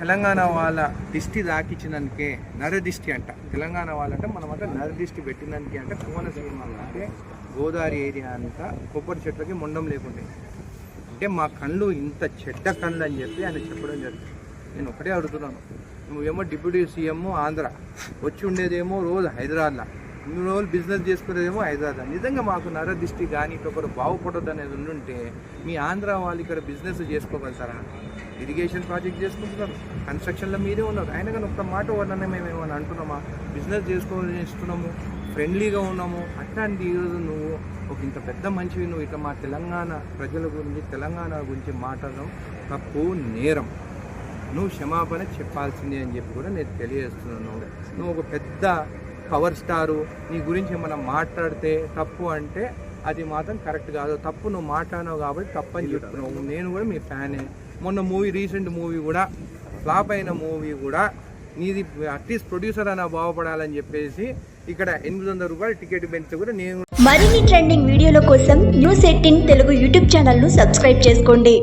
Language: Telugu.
తెలంగాణ వాళ్ళ దిష్టి దాకిచ్చినందుకే నరదిష్టి అంట. తెలంగాణ వాళ్ళంటే మనం అంటే నరదిష్టి పెట్టినందుకే అంటే. కోనసీమ అంటే గోదావరి ఏరియా అంతా కొబ్బరి చెట్లకి మొండం లేకుండే. అంటే మా కళ్ళు ఇంత చెడ్డ కళ్ళు అని చెప్పి ఆయన చెప్పడం జరిగింది. నేను ఒకటే అడుగుతున్నాను. నువ్వేమో డిప్యూటీ సీఎం ఆంధ్ర. వచ్చి ఉండేదేమో రోజు హైదరాబాద్లో. ఇన్ని రోజులు బిజినెస్ చేసుకునేదేమో హైదరాబాద్ నిజంగా మాకు నరదిష్టి కానీ ఒకరు బాగుపడదు అనేది ఉండుంటే మీ ఆంధ్ర వాళ్ళు ఇక్కడ బిజినెస్ చేసుకోగలుగుతారా? ఇరిగేషన్ ప్రాజెక్ట్ చేసుకుంటున్నారు. కన్స్ట్రక్షన్లో మీరే ఉన్నారు. అయినా కానీ ఒక్క మాట వల్లనే మేము ఏమైనా అంటున్నామా? బిజినెస్ చేసుకోవాలని ఇస్తున్నాము. ఫ్రెండ్లీగా ఉన్నాము. అట్లాంటి ఈరోజు నువ్వు ఒక ఇంత పెద్ద మంచివి నువ్వు ఇట్లా మా తెలంగాణ ప్రజల గురించి తెలంగాణ గురించి మాట్లాడడం తప్పు నేరం. నువ్వు క్షమాపణ చెప్పాల్సిందే అని చెప్పి కూడా నేను తెలియజేస్తున్నాను. నువ్వు ఒక పెద్ద పవర్ స్టారు నీ గురించి మనం మాట్లాడితే తప్పు అంటే అది మాత్రం కరెక్ట్ కాదు. తప్పు నువ్వు మాట్లాడినావు కాబట్టి తప్పు అని చెప్తున్నావు. నేను కూడా మీ ఫ్యానే. మొన్న మూవీ రీసెంట్ మూవీ కూడా ఫ్లాప్ అయిన మూవీ కూడా నీది అట్లీస్ట్ ప్రొడ్యూసర్ అయినా బాగుపడాలని చెప్పేసి ఇక్కడ ఎనిమిది వందల రూపాయలు టికెట్ పెంచితే కూడా నేను మరిన్ని ట్రెండింగ్ వీడియోల కోసం న్యూస్ ఎయిటీన్ తెలుగు యూట్యూబ్ ఛానల్ను సబ్స్క్రైబ్ చేసుకోండి.